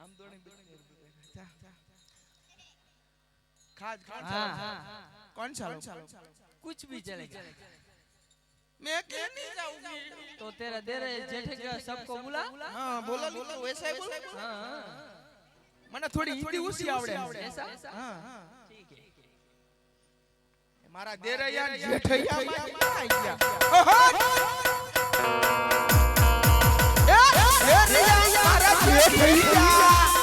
हम दोनों जा खाज कौन सा हाँ, लो? हाँ। कौन सा लो? कुछ भी चलेगा मैं क्यों नहीं जाऊंगी तो तेरा दे रहे जेठे का सबको बुला हाँ बोलो लिखो वैसा ही बोलो हाँ, हाँ। મને થોડી હિન્દી ઓછી આવડે ऐसा હા ठीक है મારા દેરૈયા જેઠૈયા માં ક્યાં આઈ ગયા એ દેરૈયા મારા જેઠૈયા એ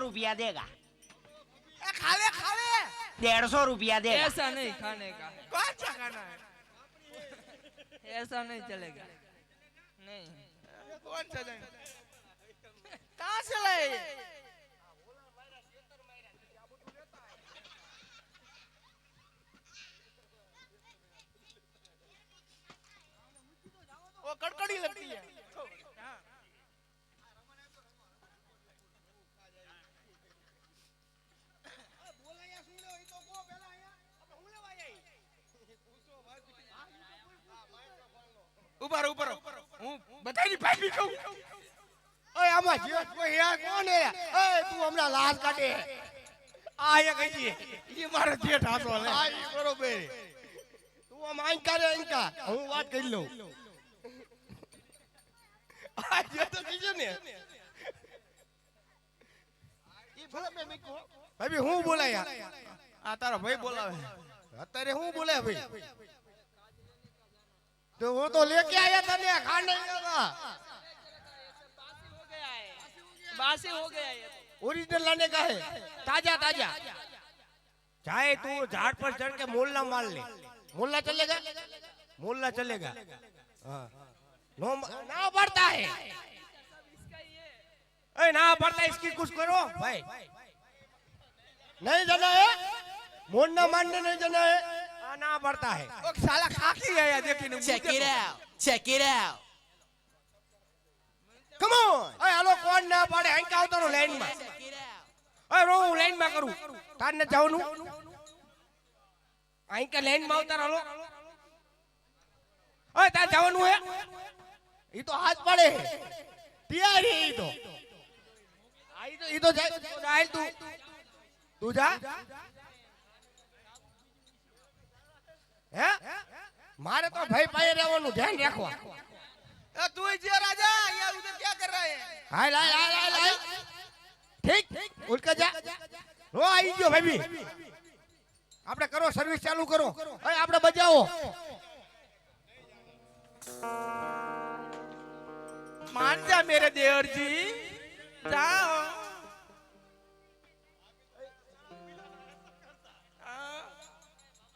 रुपया देगा। ए, खाले खाले डेढ़ सौ रुपया देगा। ऐसा नहीं खाने का। कौन सा खाना है? ऐसा नहीं चलेगा। नहीं। कौन सा कहाँ से लाए? वो कड़कड़ी लगती है। બધાની ભાઈ કહું ઓય આમાં જીવત કોઈ હે કોણ હે ઓય તું હમણાં લાશ કાઢે આ હે કઈ એ મારો જેઠ હાથો લે આ ઈ બરોબર તું આમ આઈ કરે આઈ હું વાત કરી લઉં આ જે તો કીધું ને ઈ ભલે મેં મૂક્યો. ભાઈ હું બોલાય આ તારો ભાઈ બોલાવે અત્યારે હું બોલે ભાઈ तो वो तो लेके आया था नहीं खाने का बासी हो गया है बासी हो गया है ओरिजिनल लाने का है। ताज़ा ताज़ा। चाहे तू झाड़ पर चढ़ के मोल्ला मार ले। मोल्ला चलेगा? मोल्ला चलेगा। हाँ। ना बढ़ता है। अरे ना पड़ता इसकी कुछ करो। भाई। नहीं जाना है। मोड़ना मारने नहीं जाना है। हाँ, ना पड़ता है ઓ સાલા ખાકી આયા દેખીને Check it out. Check it out. Come on એ હાલો કોણ ના પાડે અહીં આવતો રહો લાઈન માં Check it out. અરે રો હું લાઈન માં કરું તાર ને જવાનું અહીં કે લાઈન માં આવતા રહો ઓય તાર જવાનું હે ઈ તો હાથ પડે તૈયારી ઈ તો આ ઈ તો ઈ તો જાય તો જાય તું તું જા હે મારે તો ભાઈ પાયે રહેવાનું ધ્યાન રાખવા ए तू ही जे राजा यार उधर क्या कर रहा है હાય લાય લાય લાય લાય ઠીક ઉલકા જા રો આવી ગયો ભાઈ આપણે કરો સર્વિસ ચાલુ કરો હવે આપણે બજાવો मान जा मेरे देवर जी जाओ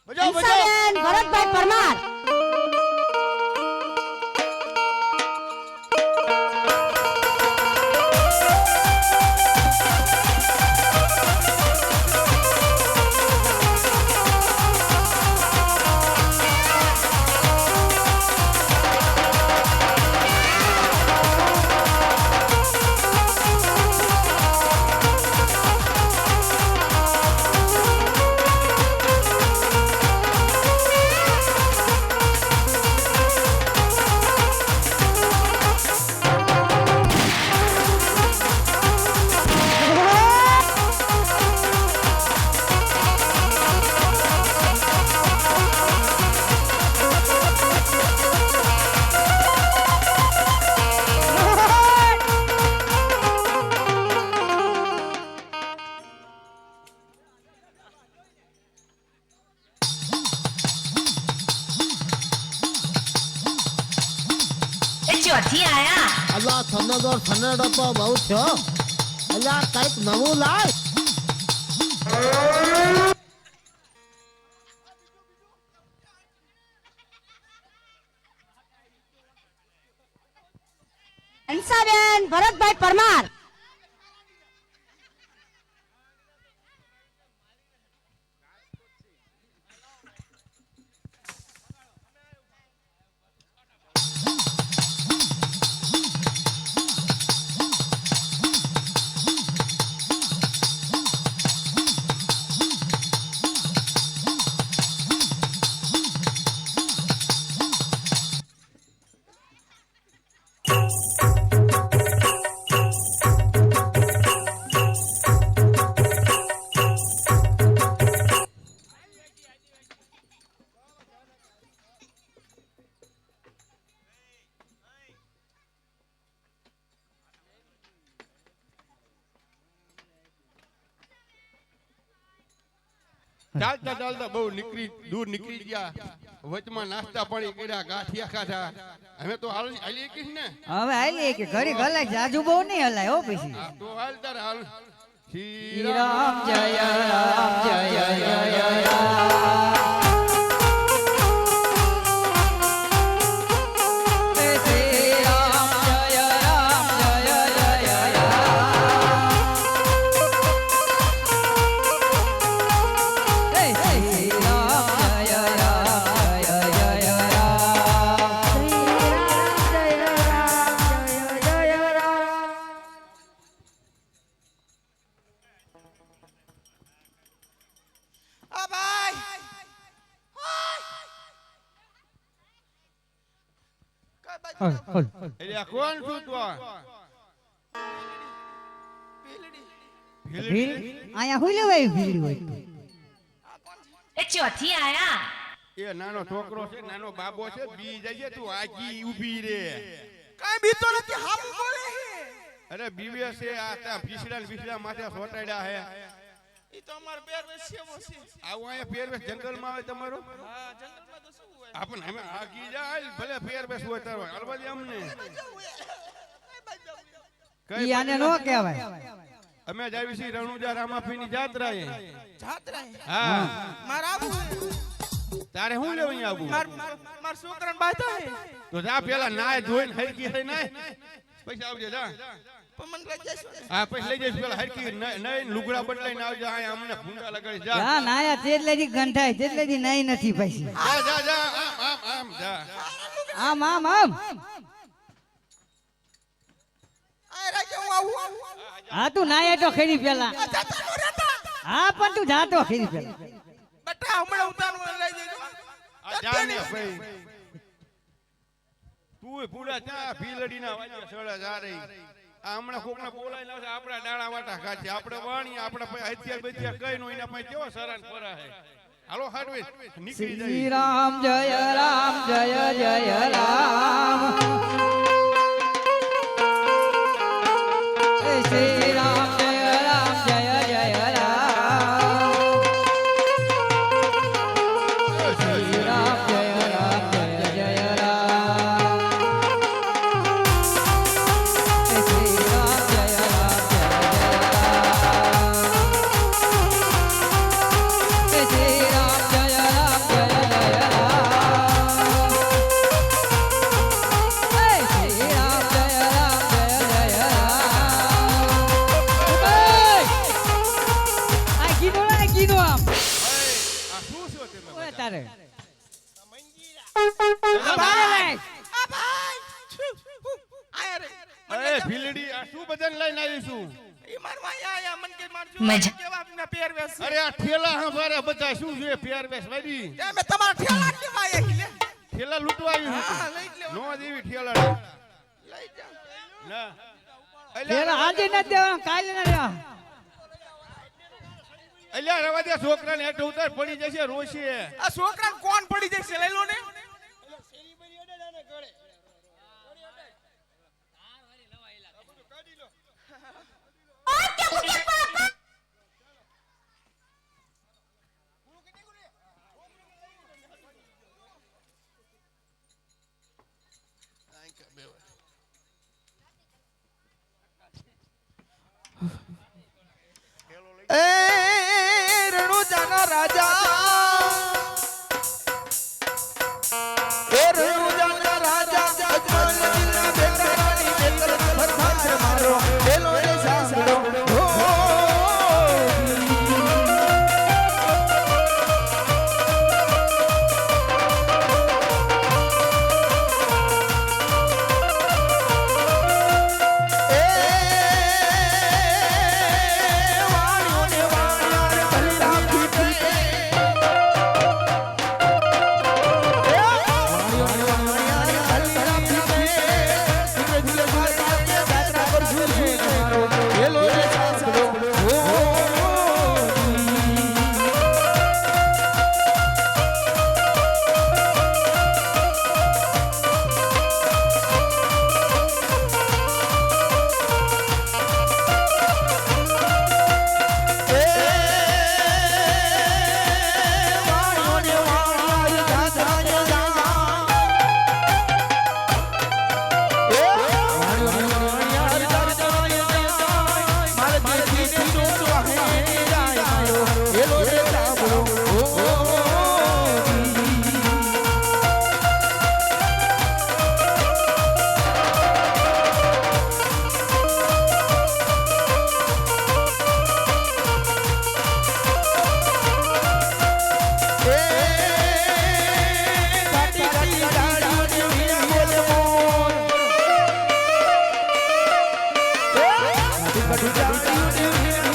ભરતભાઈ પરમાર. થનડો તો બહુ થયો અલ્લા કંઈક નવું લાય. ભરતભાઈ પરમાર. ચાલતા ચાલતા બહુ નીકળી દૂર નીકળી ગયા. વચમાં નાસ્તા પાણી કર્યા ગાંઠિયા ખાધા. અમે તો હાલ હાલી કે ને? હવે હાલીએ કે ઘરે હલાય જાજુ બહુ નહીં હલાય હો પછી. તો હાલ તાર હાલ. શ્રી રામ જય રામ જય જય જય. એટલે કોણ છું તો આ? ભીલડી? અહીંયા હું લેવાય ભીડ હોય? એ ચોથી આયા? એ નાનો છોકરો છે નાનો બાબો છે બી જઈએ તું આગી ઊભી રે. કાઈ બીતો નથી હામું બોલે અરે બીવે છે આ તા પીસડા ને પીસડા માથે સોટાડ્યા હે ઈ તો અમાર વેસ્યો છે આવું અહીંયા જંગલ જંગલમાં આવે તમારો? હા હોય આપણે અમે આગી જાય ભલે પહેરવેશ હોય તારો. અલબત્ત અમને. કઈ આને નો કહેવાય. અમે જાવી છીએ રણુજા રામાપીની જાત્રાએ. જાત્રા હા. માર આવું તારે હું લેવું અહીંયા આવું? માર માર છોકરાને બાધા હે. તો જા પેલા નાય ધોઈને હરકી થઈ નાય. પૈસા આવજે જા. ને. હા પછી લઈ જઈશ. પેલા હરકી નહીં લુગડા બદલાઈને આવજે. આ અમને ભૂંડા લગાડી જા. જા નાયા તેટલેથી ગંઠાય તેટલેથી નાઈ નથી પછી જા જા જા આમ આમ આમ જા. આમ આમ આમ. આ રાજે હું આવું હા તું નાયા તો ખેડી પેલા નો હા પણ તું જાતો ખેડી પેલા. બટા હમણાં ઉતારવા લઈ જજો. આ જા ભાઈ. તું પૂરા ચા ભીલડીના વાજે સડા જા રહી. આ હમણાં કોકને બોલાઈને લાવશે આપણા ડાળા વાટા ખાશે આપણે વાણી આપણે પછી હથિયાર બથિયાર કઈ નો એના પાસે કેવો સરાન પરા હે. હાલો હાડવે નીકળી શ્રી રામ જય રામ જય જય રામ. એ શ્રી રામ. શું છે પહેરવેશ મે તમારા ઠેલા લૂંટવા હા લઈ જ નો દેવી ઠેલા લઈ જા ના. પેલા આજે ન દેવા કાલે ન દેવા અલ્યા રવા દે છોકરાને હેઠ ઉતાર પડી જશે રોશી. આ છોકરા કોણ પડી જશે? લઈ લો ને. રાજા હેલો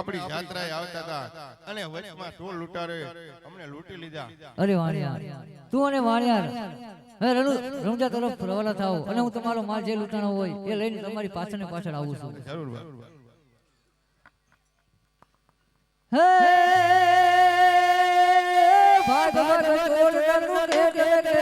આપણી યાત્રાએ આવતા હતા અને વચમાં ઢોલ લૂંટારે અમને લૂંટી લીધા. અરે વાણિયા તું અને વાણિયા હે રણુ રમજા તરફ રવાના થાઓ અને હું તમારો માલ જે લૂંટાણો હોય એ લઈને તમારી પાછળ ને પાછળ આવું છું. જરૂર. હે ભાગવત બોલ રણુ કે રે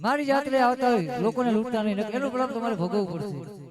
મારી જાતરે આવતા હોય લોકોને લૂંટતા નહીં એનું પ્રમાણ તમારે ભોગવવું પડશે.